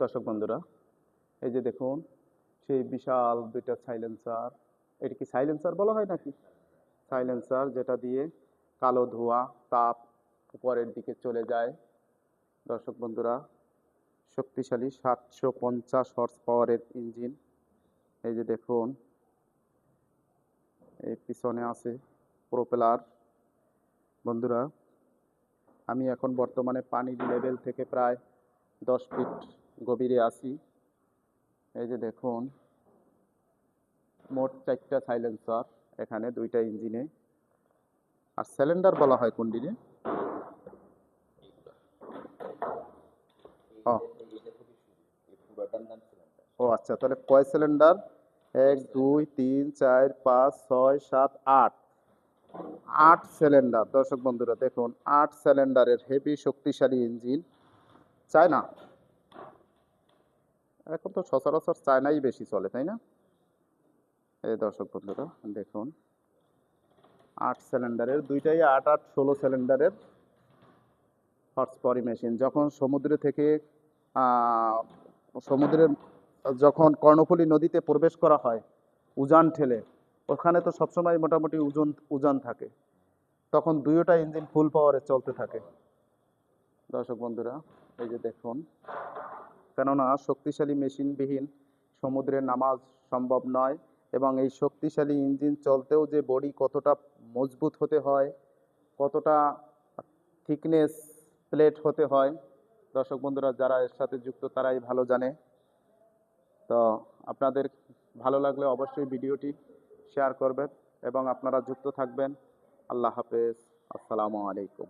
দর্শক বন্ধুরা, এই যে দেখুন, সেই বিশাল দুইটা সাইলেন্সার এটা কি সাইলেন্সার বলা হয় নাকি? সাইলেন্সার যেটা দিয়ে কালো ধোঁয়া, তাপ উপরের দিকে চলে যায়। দর্শক বন্ধুরা, শক্তিশালী সাতশো পঞ্চাশ হর্স পাওয়ারের ইঞ্জিন এই যে দেখুন, এই পিছনে আছে প্রোপেলার বন্ধুরা, আমি এখন বর্তমানে পানির লেভেল থেকে প্রায় দশ ফিট গভীরে আছি এই যে দেখুন, মোট চারটা সাইলেন্সার, এখানে দুইটা ইঞ্জিনে। আর সিলিন্ডার বলা হয় কোনটিনে ও ও আচ্ছা তাহলে কয় সিলিন্ডার? এক, দুই, তিন, চার, পাঁচ, ছয়, সাত, আট। আট সিলিন্ডার। দর্শক বন্ধুরা, দেখুন, আট সিলিন্ডারের হেভি শক্তিশালী ইঞ্জিন। চায়না? এখন তো সচরাচর চায়নাই বেশি চলে, তাই না? এই দর্শক বন্ধুরা, দেখুন। আট সিলিন্ডারের দুইটাই আট আট ষোলো সিলিন্ডারের পাওয়ারি মেশিন যখন সমুদ্র থেকে সমুদ্রের, যখন কর্ণফুলী নদীতে প্রবেশ করা হয়, উজান ঠেলে, ওখানে তো সবসময় মোটামুটি উজন, উজান থাকে। তখন দুইটা ইঞ্জিন ফুল পাওয়ারে চলতে থাকে। দর্শক বন্ধুরা, এই যে দেখুন কেননা শক্তিশালী মেশিনবিহীন সমুদ্রে নামাজ সম্ভব নয় এবং এই শক্তিশালী ইঞ্জিন চলতেও যে বডি কতটা মজবুত হতে হয়, কতটা থিকনেস প্লেট হতে হয়, দর্শক বন্ধুরা যারা এর সাথে যুক্ত তারাই ভালো জানে। তো আপনাদের ভালো লাগলে অবশ্যই ভিডিওটি শেয়ার করবেন এবং আপনারা যুক্ত থাকবেন। আল্লাহ হাফেজ। আসসালামু আলাইকুম।